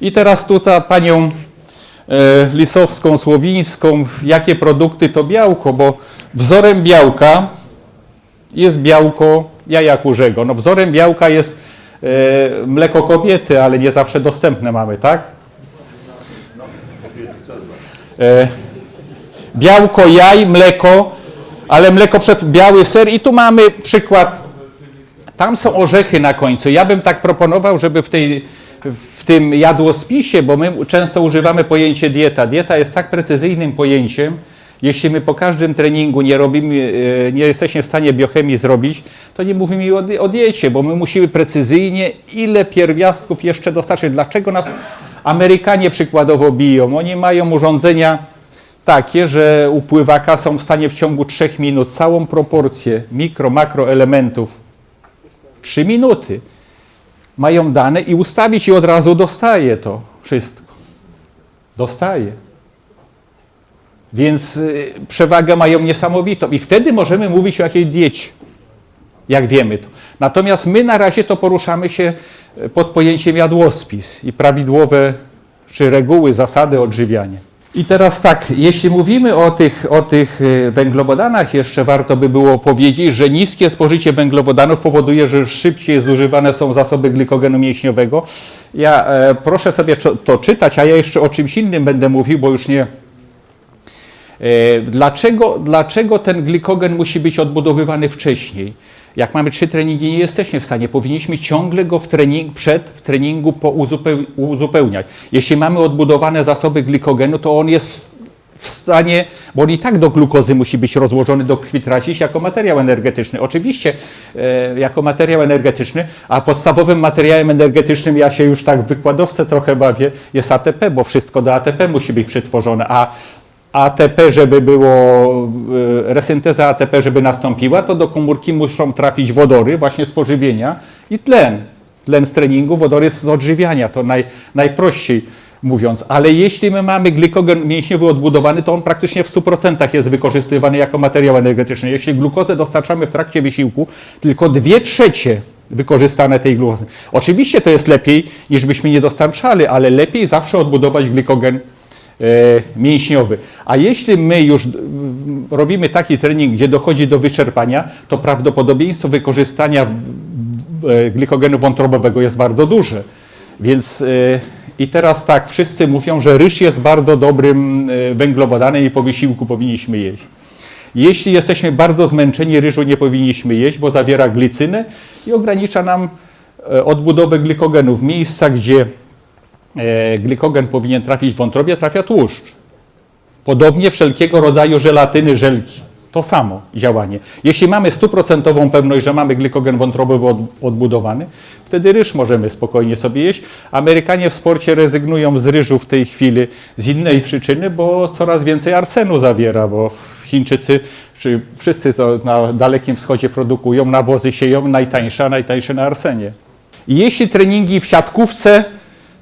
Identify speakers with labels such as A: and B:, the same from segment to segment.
A: I teraz tu za panią e, Lisowską, Słowińską, jakie produkty to białko, bo wzorem białka jest białko jaja kurzego. No wzorem białka jest e, mleko kobiety, ale nie zawsze dostępne mamy, tak? E, białko jaj, mleko, ale mleko przed biały ser i tu mamy przykład. Tam są orzechy na końcu. Ja bym tak proponował, żeby w, tej, w tym jadłospisie, bo my często używamy pojęcie dieta. Dieta jest tak precyzyjnym pojęciem, jeśli my po każdym treningu nie robimy, e, nie jesteśmy w stanie biochemii zrobić, to nie mówimy o, o diecie, bo my musimy precyzyjnie, ile pierwiastków jeszcze dostarczyć. Dlaczego nas Amerykanie przykładowo biją? Oni mają urządzenia takie, że u pływaka są w stanie w ciągu 3 minut całą proporcję mikro, makroelementów 3 minuty mają dane i ustawić i od razu dostaje to wszystko. Dostaje. Więc y, przewagę mają niesamowitą i wtedy możemy mówić o jakiejś diecie, jak wiemy to. Natomiast my na razie to poruszamy się y, pod pojęciem jadłospis i prawidłowe czy reguły, zasady odżywiania. I teraz tak, jeśli mówimy o tych, o tych y, węglowodanach, jeszcze warto by było powiedzieć, że niskie spożycie węglowodanów powoduje, że szybciej zużywane są zasoby glikogenu mięśniowego. Ja e, proszę sobie to czytać, a ja jeszcze o czymś innym będę mówił, bo już nie, Dlaczego, dlaczego ten glikogen musi być odbudowywany wcześniej? Jak mamy trzy treningi, nie jesteśmy w stanie. Powinniśmy ciągle go w trening, przed w treningu uzupełniać. Jeśli mamy odbudowane zasoby glikogenu, to on jest w stanie, bo on i tak do glukozy musi być rozłożony, do krwi tracić jako materiał energetyczny. Oczywiście e, jako materiał energetyczny, a podstawowym materiałem energetycznym, ja się już tak w wykładowce trochę bawię, jest ATP, bo wszystko do ATP musi być przetworzone, a ATP, żeby było, e, resynteza ATP, żeby nastąpiła, to do komórki muszą trafić wodory właśnie z pożywienia i tlen. Tlen z treningu, wodory z odżywiania, to naj, najprościej mówiąc. Ale jeśli my mamy glikogen mięśniowy odbudowany, to on praktycznie w 100% jest wykorzystywany jako materiał energetyczny. Jeśli glukozę dostarczamy w trakcie wysiłku, tylko dwie trzecie wykorzystane tej glukozy. Oczywiście to jest lepiej, niż byśmy nie dostarczali, ale lepiej zawsze odbudować glikogen e, mięśniowy. A jeśli my już robimy taki trening, gdzie dochodzi do wyczerpania, to prawdopodobieństwo wykorzystania e, glikogenu wątrobowego jest bardzo duże. Więc e, i teraz tak, wszyscy mówią, że ryż jest bardzo dobrym e, węglowodanem i po wysiłku powinniśmy jeść. Jeśli jesteśmy bardzo zmęczeni, ryżu nie powinniśmy jeść, bo zawiera glicynę i ogranicza nam e, odbudowę glikogenu. W miejscach, gdzie e, glikogen powinien trafić w wątrobie, trafia tłuszcz. Podobnie wszelkiego rodzaju żelatyny, żelki. To samo działanie. Jeśli mamy stuprocentową pewność, że mamy glikogen wątrobowy od, odbudowany, wtedy ryż możemy spokojnie sobie jeść. Amerykanie w sporcie rezygnują z ryżu w tej chwili z innej przyczyny, bo coraz więcej arsenu zawiera, bo Chińczycy, czy wszyscy to na Dalekim Wschodzie produkują, nawozy sieją najtańsze, a najtańsze na arsenie. I jeśli treningi w siatkówce,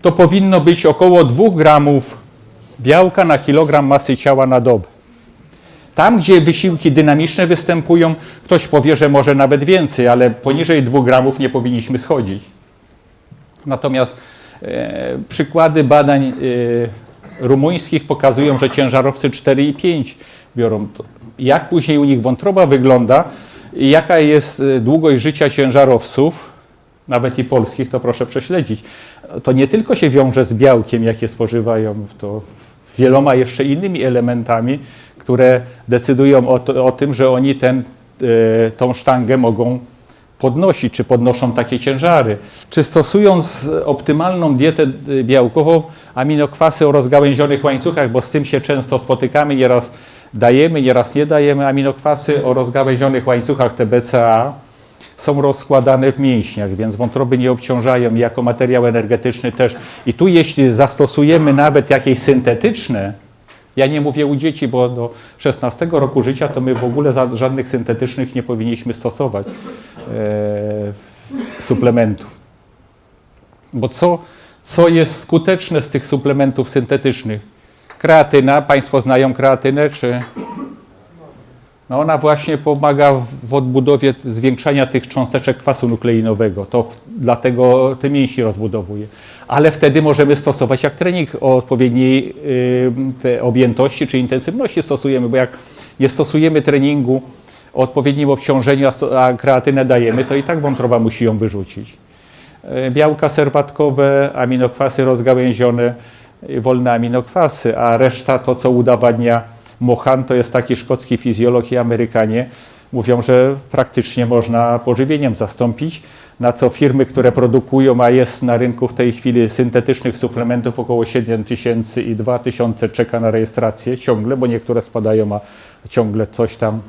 A: to powinno być około 2 gramów białka na kilogram masy ciała na dobę. Tam, gdzie wysiłki dynamiczne występują, ktoś powie, że może nawet więcej, ale poniżej 2 gramów nie powinniśmy schodzić. Natomiast e, przykłady badań e, rumuńskich pokazują, że ciężarowcy 4 i 5 biorą. To. Jak później u nich wątroba wygląda i jaka jest e, długość życia ciężarowców, nawet i polskich, to proszę prześledzić. To nie tylko się wiąże z białkiem, jakie spożywają, to wieloma jeszcze innymi elementami, które decydują o, to, o tym, że oni ten, e, tą sztangę mogą podnosić, czy podnoszą takie ciężary. Czy stosując optymalną dietę e, białkową, aminokwasy o rozgałęzionych łańcuchach, bo z tym się często spotykamy, nieraz dajemy, nieraz nie dajemy, aminokwasy o rozgałęzionych łańcuchach, te BCA, są rozkładane w mięśniach, więc wątroby nie obciążają jako materiał energetyczny też. I tu jeśli zastosujemy nawet jakieś syntetyczne, ja nie mówię u dzieci, bo do 16 roku życia to my w ogóle żadnych syntetycznych nie powinniśmy stosować e, suplementów. Bo co, co jest skuteczne z tych suplementów syntetycznych? Kreatyna, Państwo znają kreatynę, czy No ona właśnie pomaga w, odbudowie zwiększania tych cząsteczek kwasu nukleinowego. To w, dlatego te mięśnie rozbudowuje. Ale wtedy możemy stosować jak trening o odpowiedniej y, objętości czy intensywności stosujemy, bo jak nie stosujemy treningu o odpowiednim obciążeniu, a, kreatynę dajemy, to i tak wątroba musi ją wyrzucić. E, białka serwatkowe, aminokwasy rozgałęzione, y, wolne aminokwasy, a reszta to, co udowadnia Mohan, to jest taki szkocki fizjolog i Amerykanie, mówią, że praktycznie można pożywieniem zastąpić, na co firmy, które produkują, a jest na rynku w tej chwili syntetycznych suplementów około 7 tysięcy i 2 tysiące czeka na rejestrację ciągle, bo niektóre spadają, a ciągle coś tam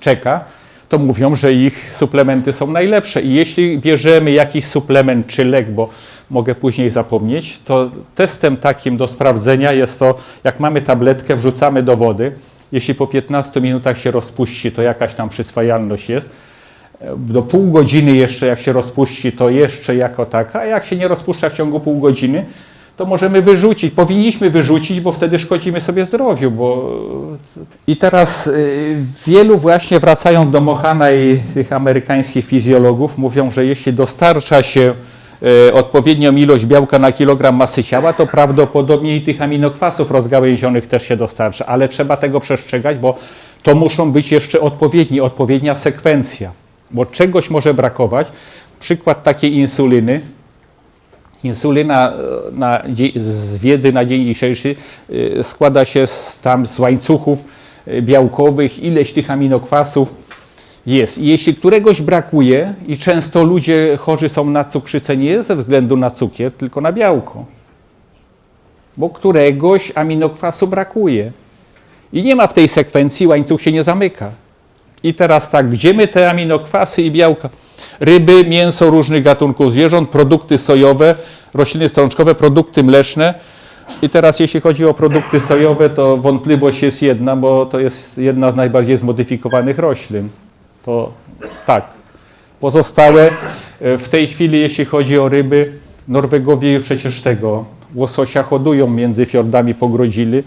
A: czeka, to mówią, że ich suplementy są najlepsze. I jeśli bierzemy jakiś suplement czy lek, bo mogę później zapomnieć, to testem takim do sprawdzenia jest to, jak mamy tabletkę, wrzucamy do wody, jeśli po 15 minutach się rozpuści, to jakaś tam przyswajalność jest. Do pół godziny jeszcze, jak się rozpuści, to jeszcze jako taka, a jak się nie rozpuszcza w ciągu pół godziny, to możemy wyrzucić. Powinniśmy wyrzucić, bo wtedy szkodzimy sobie zdrowiu. Bo... I teraz y, wielu właśnie wracają do Mohana i tych amerykańskich fizjologów, mówią, że jeśli dostarcza się odpowiednią ilość białka na kilogram masy ciała, to prawdopodobnie i tych aminokwasów rozgałęzionych też się dostarcza, ale trzeba tego przestrzegać, bo to muszą być jeszcze odpowiedni, odpowiednia sekwencja, bo czegoś może brakować. Przykład takiej insuliny, Insulina e, na, z wiedzy na dzień dzisiejszy y, składa się z, tam z łańcuchów białkowych, ileś tych aminokwasów jest. I jeśli któregoś brakuje, i często ludzie chorzy są na cukrzycę nie ze względu na cukier, tylko na białko, bo któregoś aminokwasu brakuje. I nie ma w tej sekwencji, łańcuch się nie zamyka. I teraz tak, gdzie my te aminokwasy i białka? Ryby, mięso różnych gatunków zwierząt, produkty sojowe, rośliny strączkowe, produkty mleczne. I teraz jeśli chodzi o produkty sojowe, to wątpliwość jest jedna, bo to jest jedna z najbardziej zmodyfikowanych roślin. To tak. Pozostałe e, w tej chwili, jeśli chodzi o ryby, Norwegowie przecież tego łososia hodują między fiordami pogrodzili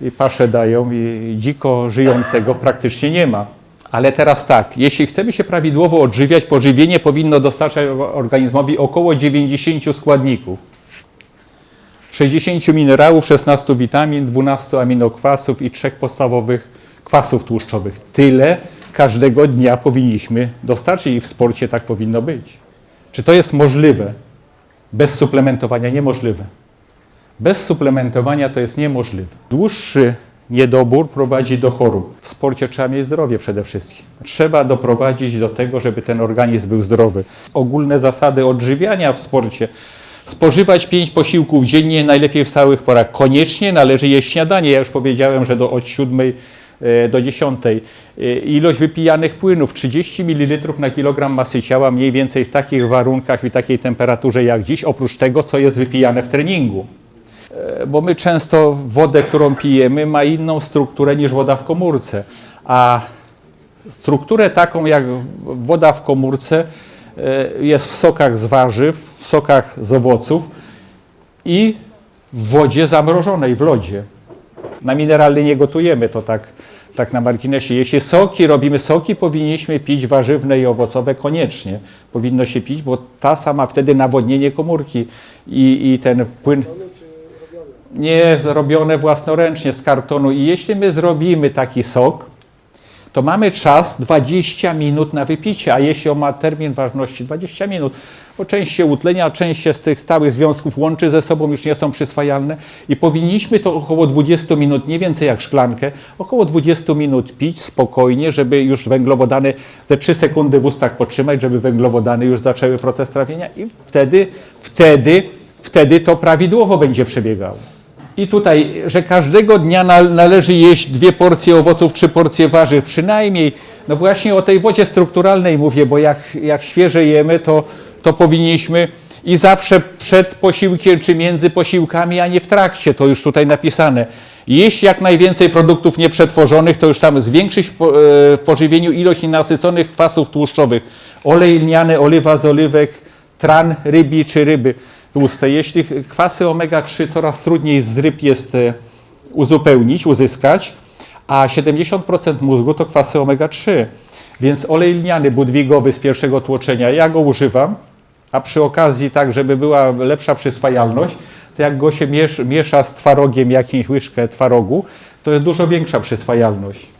A: i pasze dają i dziko żyjącego praktycznie nie ma. Ale teraz tak, jeśli chcemy się prawidłowo odżywiać, pożywienie powinno dostarczać organizmowi około 90 składników. 60 minerałów, 16 witamin, 12 aminokwasów i trzech podstawowych kwasów tłuszczowych. Tyle każdego dnia powinniśmy dostarczyć i w sporcie tak powinno być. Czy to jest możliwe? Bez suplementowania niemożliwe. Bez suplementowania to jest niemożliwe. Dłuższy niedobór prowadzi do chorób. W sporcie trzeba mieć zdrowie przede wszystkim. Trzeba doprowadzić do tego, żeby ten organizm był zdrowy. Ogólne zasady odżywiania w sporcie. Spożywać 5 posiłków dziennie, najlepiej w stałych porach. Koniecznie należy jeść śniadanie. Ja już powiedziałem, że do, od 7 e, do 10. E, Ilość wypijanych płynów 30 ml na kilogram masy ciała, mniej więcej w takich warunkach i takiej temperaturze jak dziś, oprócz tego, co jest wypijane w treningu bo my często wodę, którą pijemy, ma inną strukturę niż woda w komórce. A strukturę taką jak woda w komórce e, jest w sokach z warzyw, w sokach z owoców i w wodzie zamrożonej, w lodzie. Na mineralny nie gotujemy, to tak, tak na marginesie. Jeśli soki, robimy soki, powinniśmy pić warzywne i owocowe koniecznie. Powinno się pić, bo ta sama wtedy nawodnienie komórki i, i ten płyn nie zrobione własnoręcznie z kartonu. I jeśli my zrobimy taki sok, to mamy czas 20 minut na wypicie, a jeśli on ma termin ważności 20 minut, bo część się utlenia, część się z tych stałych związków łączy ze sobą, już nie są przyswajalne i powinniśmy to około 20 minut, nie więcej jak szklankę, około 20 minut pić spokojnie, żeby już węglowodany te 3 sekundy w ustach potrzymać, żeby węglowodany już zaczęły proces trawienia i wtedy, wtedy, wtedy to prawidłowo będzie przebiegało. I tutaj, że każdego dnia nal- należy jeść dwie porcje owoców, trzy porcje warzyw, przynajmniej. No właśnie o tej wodzie strukturalnej mówię, bo jak, jak świeże jemy, to, to powinniśmy i zawsze przed posiłkiem czy między posiłkami, a nie w trakcie, to już tutaj napisane. Jeść jak najwięcej produktów nieprzetworzonych, to już tam zwiększyć e, w pożywieniu ilość nienasyconych kwasów tłuszczowych. Olej lniany, oliwa z oliwek, tran rybi czy ryby tłuste. Jeśli kwasy omega-3 coraz trudniej z ryb jest e, uzupełnić, uzyskać, a 70% mózgu to kwasy omega-3. Więc olej lniany budwigowy z pierwszego tłoczenia, ja go używam, a przy okazji tak, żeby była lepsza przyswajalność, to jak go się miesz, miesza z twarogiem, jakąś łyżkę twarogu, to jest dużo większa przyswajalność.